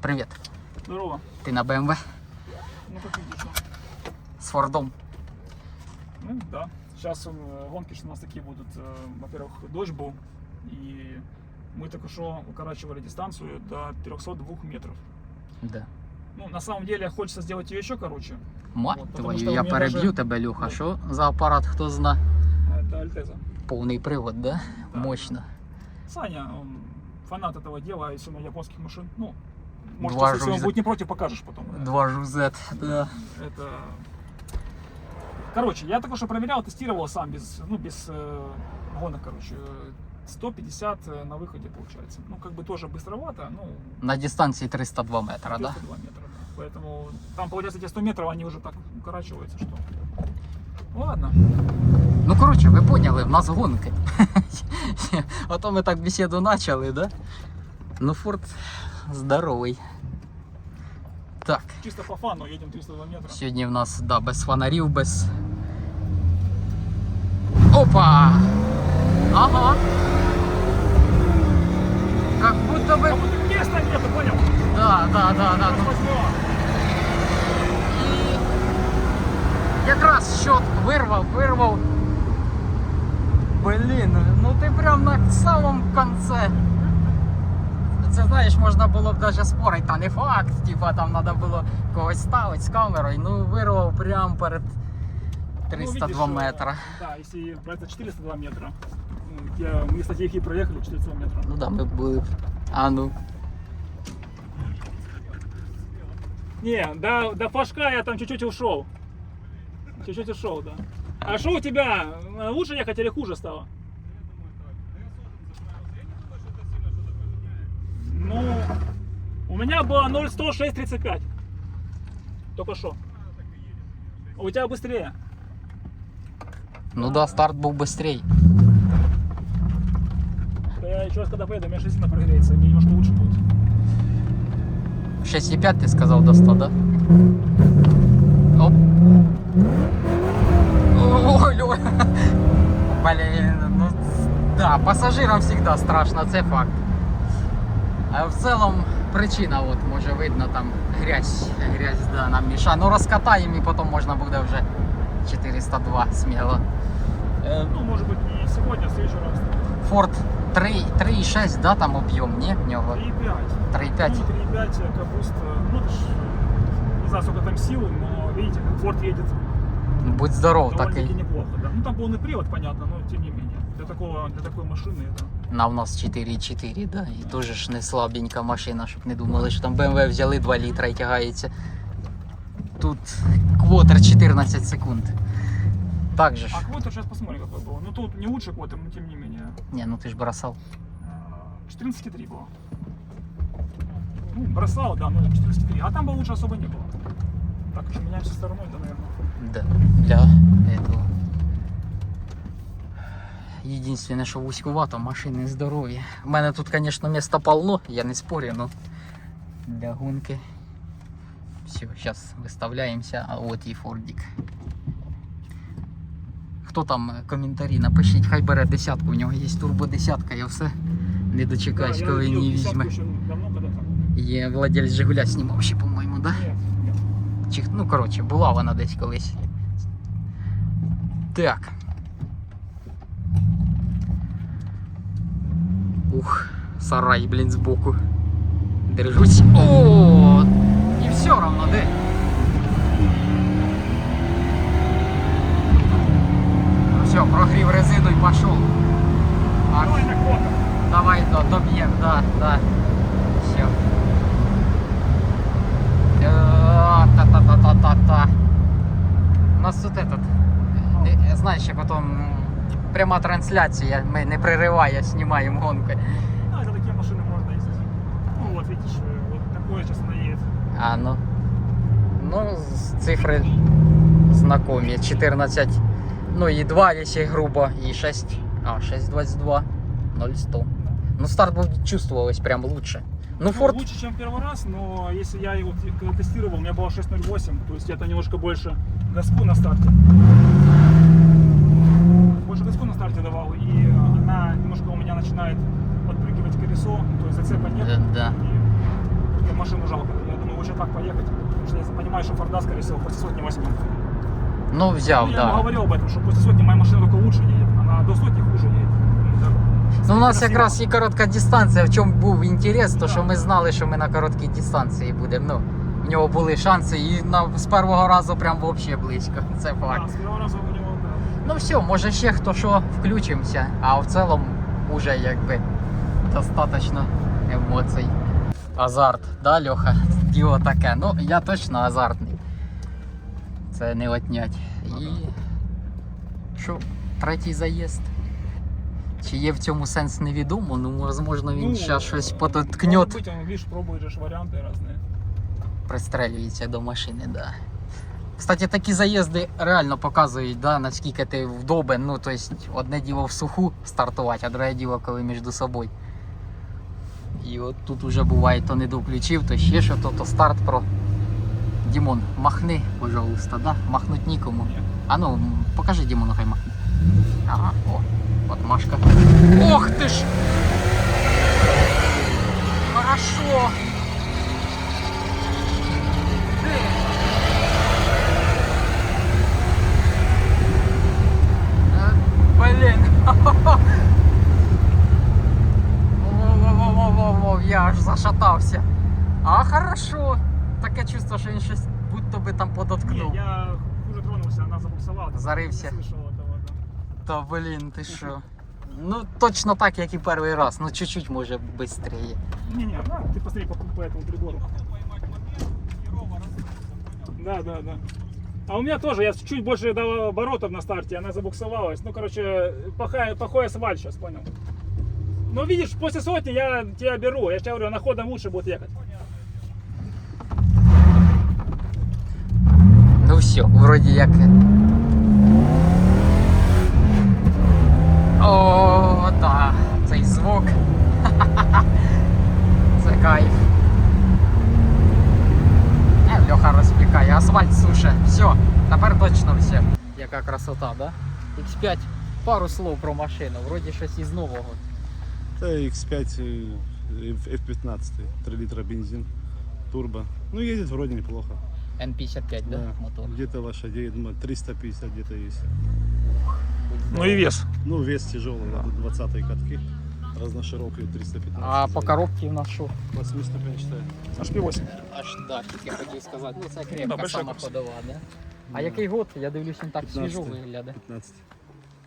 Привет. Здорово. Ты на БМВ Ну, как видишь. с Фордом? Ну, да. Сейчас гонки что у нас такие будут. Во-первых, дождь был, и мы только что укорачивали дистанцию до 302 метров. Да. Ну, на самом деле, хочется сделать ее еще короче. Мать Вот, твою, я мене переб'ю даже- тебе, Люха. Ну. Що за апарат, хто зна? Это Альтеза. Повний привод, да? Да. Мощно. Саня, он фанат этого дела, и на японских машин. Ну, может, Два если он жуза. будет не против, покажешь потом. Два жузет, да. Это... Короче, я только что проверял, тестировал сам без, ну, без э, гонок, короче. Э, 150 э, на выходе получается. Ну, как бы тоже быстровато, ну, На дистанції 302 метра, да? 92 метра, да. Поэтому там, получается, эти 100 метров, они уже так укорачиваются, что... Ладно. Ну коротше, ви поняли, в нас гонки. А то ми так бесіду почали, да? Ну, Форд здоровий. Так, Чисто по фану едем 302 метра. сьогодні в нас да, без фонарів, без. Опа! Ага. Как будто бы. А вот места нету, понял? Да, да, да, да. ну, Возьму. І якраз щот вирвав, вирвав. Блін, ну ти прям на самому конце. Це знаєш, можна було б навіть спорити, та не факт, типа там треба було когось ставити з камерою, ну вирвав прямо перед Ну, 302 видишь, э, метра. Да, если брать за 402 метра. ну, Я, мы, кстати, их и проехали 402 метра. Ну да, ми були. б- А ну. Не, до, до фашка я там чуть-чуть ушел. Чуть-чуть ушел, да. А что у тебя? Лучше ехать или хуже стало? Ну, у меня было 0,106,35. Только что. У тебя быстрее. Ну да, старт був швидший. Я еще раз когда поеду, у меня шестерка прогреется, мне немножко лучше будет. 6,5 ти сказав до 100, да? Оп. Ой, ой. Блін, ну да, пасажирам завжди страшно, це факт. А в цілому причина, от, може видно, там грязь, грязь да, нам мішає. Ну розкатаємо і потім можна буде вже 402 сміло. Е, Ну, может быть, не сегодня, а в следующий раз. Ford 3 3,6, да, там об'єм, ні? В нього 3,5. 3,5. Ну, 3,5 капуста. Ну, это ж, не знаю, сколько там сил, но видите, как Форд едет Будь здоров довольно-таки такий. неплохо, да. Ну, там полный привод, понятно, но тем не менее. Для, такого, для такой машины это... На в нас 4,4, да, і дуже ж не слабенька машина, щоб не думали, що там BMW взяли 2 літра і тягається. Тут квотер 14 секунд. Так же ж. А квотер сейчас посмотрим, какой был. Ну, тут не лучше квотер, но тем не менее. Ні, ну ти ж бросав. А, 14,3 было. Ну, бросал, да, но 14,3. А там бы лучше особо не было. Так, уже меняемся стороной, да, наверное. Да, для этого. Єдине, що вузькувато, машини здорові. У мене тут, звісно, міста полно, я не спорю, но для гонки. Все, зараз виставляємося, а от і Фордік. Хто там е, коментарі, напишіть, хай бере десятку, у нього є турбо десятка, я все не дочекаюсь, Да, коли не візьме. Є владелець Жигуля знімав ще, по-моєму, да? Чи, ну, коротше, була вона десь колись. Так. Ух, сарай, блін, збоку. Держусь. О! І все равно, де? Ну все, прогрів резину і пішов. А, Давай на квотер. Давай до, добьем, да, да. Все. Та-та-та-та-та. У нас тут этот, не- знаешь, ще потом м, пряма трансляція, ми не прерывая знімаємо гонки. Ну, это такие машины можно ездить. Ну, вот видишь, э, вот такое сейчас она едет. А ну. Ну, з- цифри знакомі. 14, ну і 2, якщо грубо, і 6. А, 6,22, 0,100. Ну, старт був чувствовалось прям лучше. Ну, Ну, Форд лучше, чем первый раз, но если я его т- когда тестировал, у меня было 6.08, то есть это немножко больше газку на старте. Больше газку на старте давал, и она немножко у меня начинает подпрыгивать колесо, то есть зацепа нет. Да. И машину жалко. Я думаю, лучше так поехать, потому что я понимаю, что Форда, скорее всего, после сотни возьмем. Ну, взяв, Ну, я да. ему говорил об этом, что после сотни моя машина только лучше едет, она до сотни хуже едет. Ну. Ну, у нас якраз і коротка дистанція, в чому був інтерес, то що ми знали, що ми на короткій дистанції будемо. Ну, в нього були шанси, і на, з першого разу прям взагалі близько. Це факт. с первого раза у него, да. Ну все, може ще хто що включимося, а в цілому вже якби достатньо емоцій. Азарт, да, Льоха? Діло таке. Ну, я точно азартний. Це не отнять. І що, третій заїзд. Чи є в цьому сенс невідомо, ну можливо він Ну, ще щось Может пототкнет, быть, он, видишь, пробует же ж варианты разные. пристрелюється до машини, да. Кстати, такі заїзди реально показують, да, наскільки ти вдобен. Ну, тобто, одне діло в суху стартувати, а друге діло, коли між собою. І от тут уже буває, то не довключив, то ще що, то, то старт про. Дімон, махни, пожалуйста, да? Махнуть нікому. А ну, покажи Дімону, хай махне. Ага, о, от Машка. Ох ти ж! Хорошо! Во-во-во-во-во, я аж зашатався. А хорошо. Таке чувство, що він щось будто би там Не, подоткнув. я хуже тронулся, она забуксовала. Зарывся. Не слышал этого, да. Та блін, ти що? Ну точно так, як і перший раз. Ну чуть-чуть може швидше. Не-не, да, ты посмотри по, по этому прибору. Да, да, да. А у меня тоже, я чуть больше дал оборотов на старте, она забуксовалась. Ну, короче, плохая, плохой асфальт сейчас, понял. Ну, видишь, после сотни я тебя беру. Я тебе говорю, на ходом лучше будет ехать. Ну все, вроді як. О, да, цей звук. Це кайф. Яка красота, да? X5. Пару слов про машину, вроді щось із нового. Это X5 э, F15, 3 литра бензин, турбо. Ну, едет вроде неплохо. N55, да, мотор. Где-то лошадей, думаю, 350 где-то есть. Ну и вес. Ну, вес тяжелый, да. 20 катки, разноширокие 315. А по коробці в нас що? 8 ступень считаю. Аж P8. Аж да, тільки хотів сказати. Ну це Да, крепка большая сама капсула. ходова, да? А який год? Я дивлюсь, він так 15. свіжо виглядає. 15.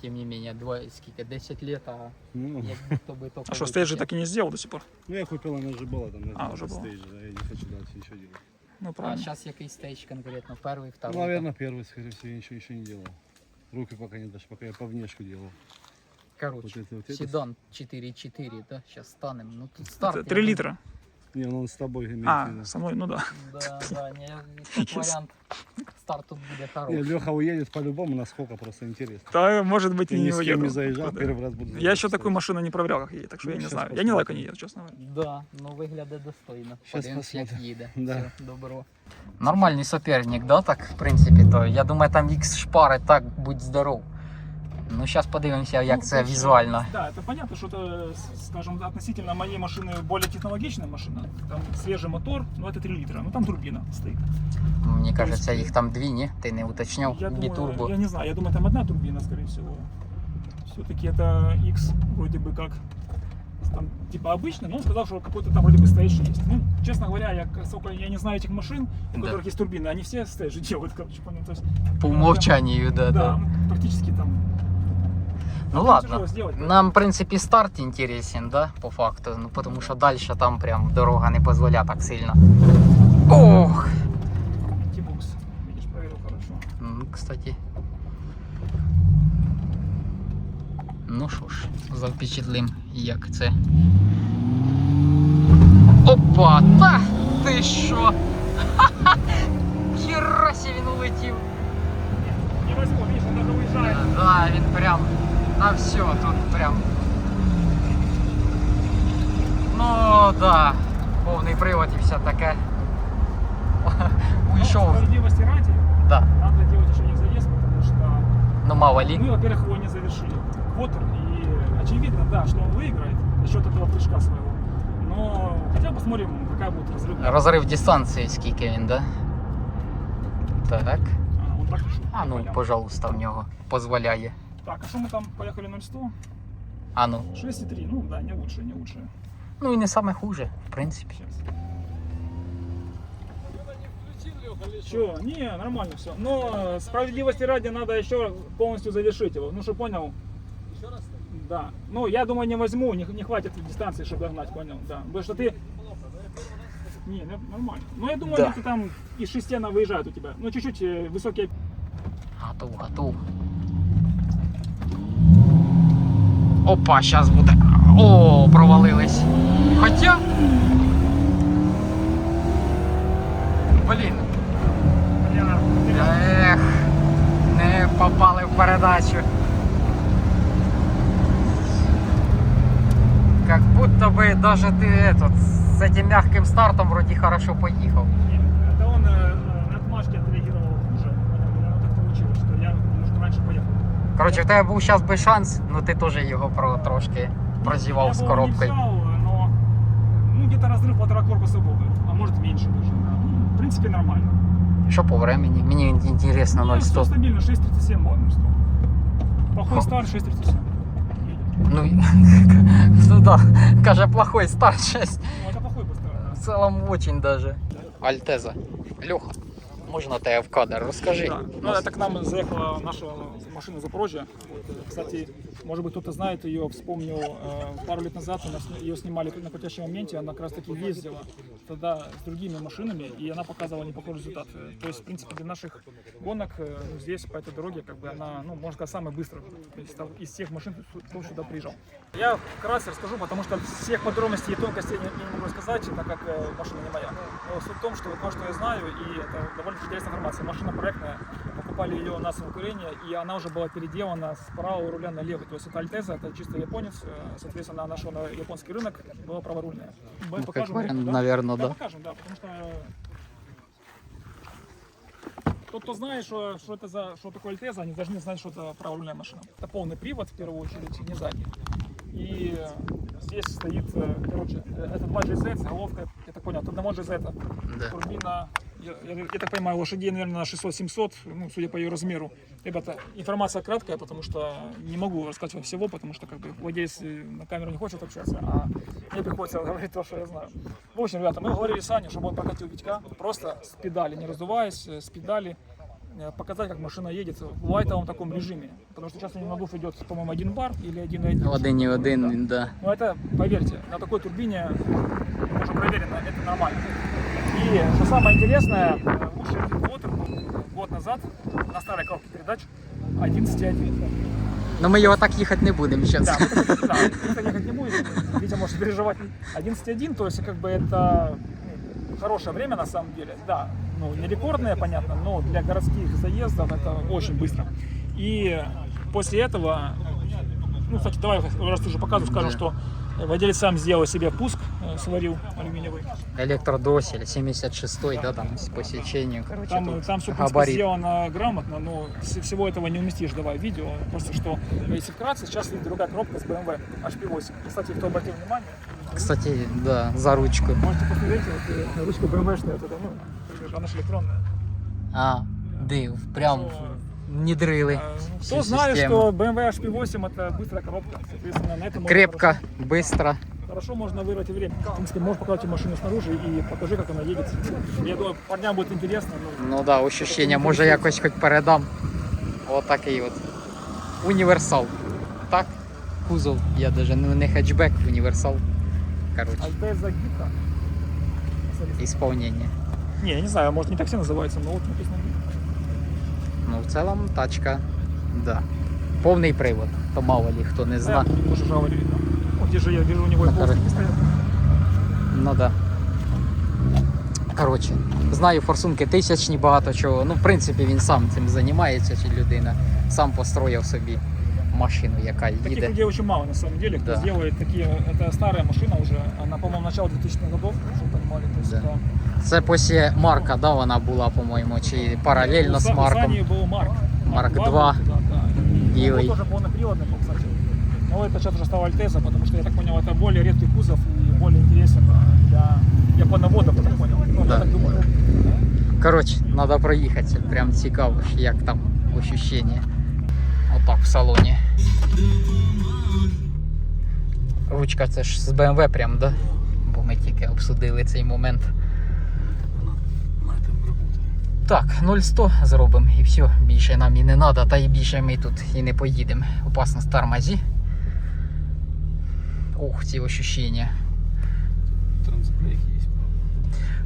Тим не менее, два, скільки, 10 лет, а Ну, як будто би тільки А что, стейджи так и не сделал до сих пор? ну, я купил, она уже была там, А, на уже была. стейдже, да, я не хочу дальше ничего делать. Ну, А правильно. зараз який стейдж конкретно? Перший, второй? Ну, наверное, первый, скорее всего, я ничего еще не делал. Руки пока не дашь, пока я по внешку делал. Короче, Вот это вот это. седан 4.4, да? Сейчас станем. Ну тут старт. Это я 3 думаю, литра. Не, ну он с тобой имеет в А, виду. со мной, ну да. Да, да, не, як Yes. варіант. Старт тут буде Не, хороший. Леха уедет по-любому, насколько просто интересно. Да, может быть, и Я ни не с кем уеду. не заезжал, Да. первый раз буду Я еще заезжать. такую машину не проверял, как едет, так что Ну, я не щас знаю. Я не посмотрим. лайка не еду, честно говоря. Да, ну виглядає достойно. Щас Подивимось, як посмотрим. їде. Да. Все, добро. Нормальний суперник, да, так, в принципі, то я думаю, там X шпари, так, будь здоров. Ну, зараз подивимося, як Ну, це конечно, візуально. Да, это понятно, что это, с- скажем, относительно моей машины более технологичная машина. Там свежий мотор, но это 3 литра. Ну там турбина стоит. Мені кажеться, їх там дві, ні? Ти не уточняв? Я думаю, Бітурбо. я не знаю, я думаю, там одна турбина, скорее всего. Все-таки это X вроде бы как там, типа обычный, но он сказал, что какой-то там вроде бы стейдж есть. Ну, честно говоря, я, сколько, я не знаю этих машин, у Да. которых есть турбины, они все стейджи делают, короче, понял. То есть, По умовчанню, да, да, да. ну, практически там. Ну ладно. Нам, в принципі, старт інтересен, да, по факту. Ну, тому що далі там прям дорога не дозволяє так сильно. Ох! T-Box, видишь, проверил хорошо. М, Кстати. Ну що ж, завпечатлим, як це. Опа! Та ти що? Ха-ха! Хіросі він улетів. Не видишь, он даже уезжает. Да, він прям на все тут прям. Ну да, повний привод і все таке. Уйшов. Но Справедливости ради, Да. надо делать еще не заезд, потому что Ну мало ли. мы, во-первых, его не завершили. Квотер, и очевидно, да, что он выиграет за счет этого прыжка своего. Но хотя посмотрим, какая будет разрыв. Розрив дистанції, скільки він, да? Так. А, он так пішов. А ну, Понял. пожалуйста, в нього дозволяє. Так, а что мы там поехали 0-100? А ну. 6,3, ну да, не лучше, не лучше. Ну і не саме хуже, в принципі. Сейчас. Че, не, нормально все. Но справедливости ради надо еще полностью завершить его. Ну, что понял? Да. Ну, я думаю, не возьму, не, не хватит дистанции, чтобы догнать, понял, да. Потому что ты... Не, нормально. Ну, я думаю, Да. где-то там из шестена выезжают у тебя. Ну, чуть-чуть э, высокие... Готов, готов. Опа, зараз буде. О, провалились. Хоча. Блін. Ех, не попали в передачу. Как будто бы даже ты этот с этим мягким стартом вроде хорошо поехал. Это он э, на отмашке отреагировал хуже. Понял? Оно так получилось, что я, может, раньше поехал. Коротше, в тебе був зараз би шанс, ну ти теж його про трошки прозівав Я з бы его коробкою. Не взял, но ну, где-то разрыв полтора корпуса был бы, а может меньше даже. Да. Ну, В принципе, нормально. Що по времени? Мені інтересно Ну, всё 0,100. стабильно, 6.37 было 0 Плохой Хо. старт 6.37. Ну, ну да, каже, плохой старт 6. Ну, это плохой был старт. В целом очень даже. Альтеза. Леха, можна тебе в кадр? Розкажи. Да. Ну, это к нам заехала наша машина Запорожья. Кстати, может быть, кто-то знает ее, вспомнил, э, пару лет назад ее снимали на крутящем моменте, она как раз таки ездила тогда с другими машинами, и она показывала неплохой результат. То есть, в принципе, для наших гонок э, ну, здесь, по этой дороге, как бы она, ну, можно сказать, самая быстрая из, из всех машин, кто сюда приезжал. Я вкратце расскажу, потому что всех подробностей и тонкостей я не, не могу рассказать, так как э, машина не моя. Но суть в том, что вот то, что я знаю, и это довольно интересная информация. Машина проектная, покупали ее у нас в Украине, и она уже была переделана с правого руля на левый. То есть это Альтеза, это чисто японец, э, соответственно, она нашла на японский рынок, была праворульная. Мы Ну, как покажем, вариант, да? наверно, Да, да. покажем, да, потому что тот, кто знает, что, что это за, что такое Альтеза, они должны знать, что это праворульная машина. Это полный привод, в первую очередь, не задний. И э, здесь стоит, э, короче, э, это 2 GZ, головка, я так понял, от одного GZ. Да. Турбина, я, я- я так понимаю, лошадей, наверное, на 600-700, ну, судя по ее размеру. Ребята, информация краткая, потому что не могу рассказать вам всего, потому что как бы владелец э, на камеру не хочет общаться, а мне приходится говорить то, что я знаю. В общем, ребята, мы говорили с Аней, чтобы он прокатил Витька, просто с педали, не раздуваясь, э, с педали, э, показать, как машина едет в лайтовом таком режиме. Потому что сейчас у него надув идет, по-моему, один бар или один один. Один і один, він, да. Но это, поверьте, на такой турбине, уже проверено, это нормально. И что самое интересное, лучший Water был год назад на старой коробке передач 11.1. Ну ми його так їхати не Да, мы так- да, никто ехать не будет, Витя может переживать. 11.1, то есть как бы это ну, хорошее время на самом деле. Да, ну не рекордное, понятно, но для городских заездов это очень быстро. И после этого, ну, кстати, давай, раз ты уже показываешь, скажем, Да. что владелец сам сделал себе пуск, э, сварил алюминиевый. Електродросель 76-й, да, там по сечению, короче, Там, там все, габарит. сделано грамотно, но вс- всего этого не уместишь, давай видео. Просто что, если вкратце, сейчас стоит другая коробка с BMW HP8. Кстати, кто обратил внимание, Кстати, да, за ручку. можете посмотреть, вот, э, ручка BMW-шная, вот это, ну, она же электронная. А, див, прям внедрили. А, ну, всю Кто знает, систему. что BMW HP8 это быстрая коробка, соответственно, на этом можно Крепко, хорошо- быстро. Хорошо можно вырвать и время. В принципе, можешь показать машину снаружи и покажи, как она едет. Я думаю, парням будет интересно. Ну, Ну да, ощущення, може якось хоч передам. Отакий от. Універсал. Так? Кузов. Я даже ну, не хетчбек, універсал. Короче, Альтеза Гита. ісполнення. Не, я не знаю, может не так все называется, но вот написано Гита. Ну, в цілому тачка, да. Повний привод. То мало ли хто не Да, зна. Тоже жало не видно. Вот здесь же я вижу у него и Так, полостики стоят. Ну да. Коротше, знаю форсунки тисячні, багато чого. Ну, в принципі, він сам цим займається, чи людина. Сам построїв собі машину, яка Таких їде. людей очень мало на самом деле, кто Да. сделает такие. Это старая машина уже, она, по-моему, начала 2000-х годов, чтобы вы понимали. То есть Да. это Це після Марка, да, вона була, по-моєму, чи паралельно У з Са- у Марком. Сани был Марк. Марк два 2. был, Да, да. И Белый. он тоже полноприводный был, кстати. Но это сейчас уже стал Альтеза, потому что, я так понял, это более редкий кузов, и более интересен а, для японоводов, я так понял. Ну, Да. я так думаю. Коротше, треба проїхатися. Прям цікаво, ж, як там ощущення. Отак в салоні. Ручка це ж з BMW прям, да? Бо ми тільки обсудили цей момент. Так, 0-100 зробимо і все, більше нам і не треба, та і більше ми тут і не поїдемо. Опасно з тормозі. Ух, ці ощущення. Есть,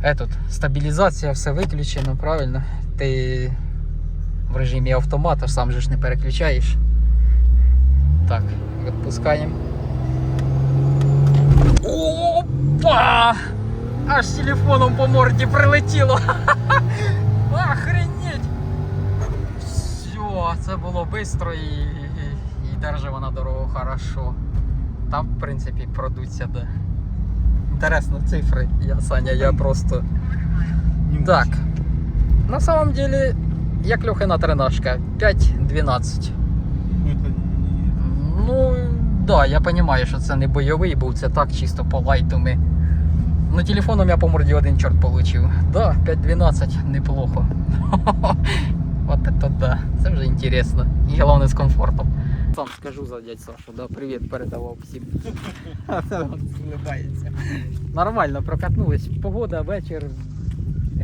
правда. Этот, стабілізація, все виключено, правильно? Ти в режимі автомата сам же ж не переключаєш. Так, відпускаємо. Опа! Аж телефоном по морді прилетіло. Охренеть! Все, це було швидко і, і, і держи вона дорогу хорошо. Там, в принципі, продуться, да. Інтересно, цифри. Я Саня, я просто. Так. На самом деле, як Льохина тренажка, 5-12. Ну. Ну, да, я розумію, що це не бойовий був, це так чисто по лайту ми. Ну, телефоном я по морді один чорт получив. Да, 5-12, неплохо. От это да, це вже інтересно. І головне з комфортом. Сам скажу за дядь Сашу, да, привіт передавав всім. А це он улыбається. Нормально прокатнулись. Погода, вечір,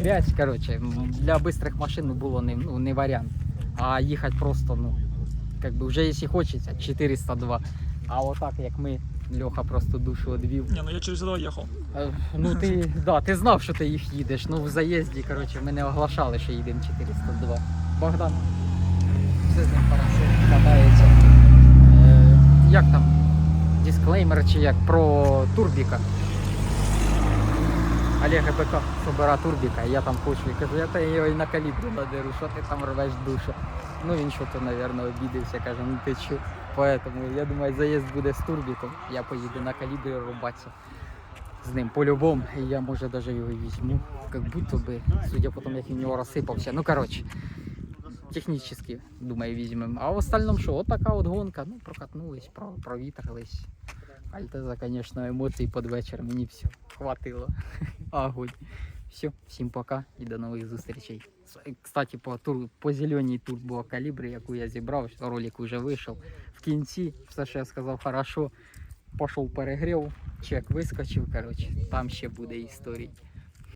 грязь, короче, м, для быстрых машин ну, було не, ну, не варіант. А їхати просто, ну, как бы вже якщо хочеться, 402. А отак, як ми, Льоха просто душу одвів. Не, ну я через ехал. Е, Ну ти, да, ти знав, що ти їх їдеш. Ну в заїзді, коротше, ми не оглашали, що їдемо 402. Богдан. Все з ним хорошо катається. Е, як там? Дисклеймер чи як про турбіка. Олег БК собира турбіка, я там хочу і кажу, я та його і на калібрі надеру, що ти там рвеш душу. Ну він що то, мабуть, обідався, каже, ну ти чу. Поэтому я думаю, заїзд буде з турбіком, я поїду на калібрі рубатися з ним по-любому. І я може навіть його візьму. Как будто би, судя по тому, як він нього розсипався. Ну коротше, технічно, думаю, візьмемо. А в остальному що, от така от гонка. Ну, прокатнулись, про, провітрились. Альтеза, звісно, емоцій під вечір. Мені все хватило. Огонь. Все, всім пока і до нових зустрічей. С- Кстати, по, тур, по зеленій турбокалібрі, яку я зібрав, ролик вже вийшов. В кінці все, що я сказав, хорошо. Пішов перегрів, чек вискочив, коротше, там ще буде історій.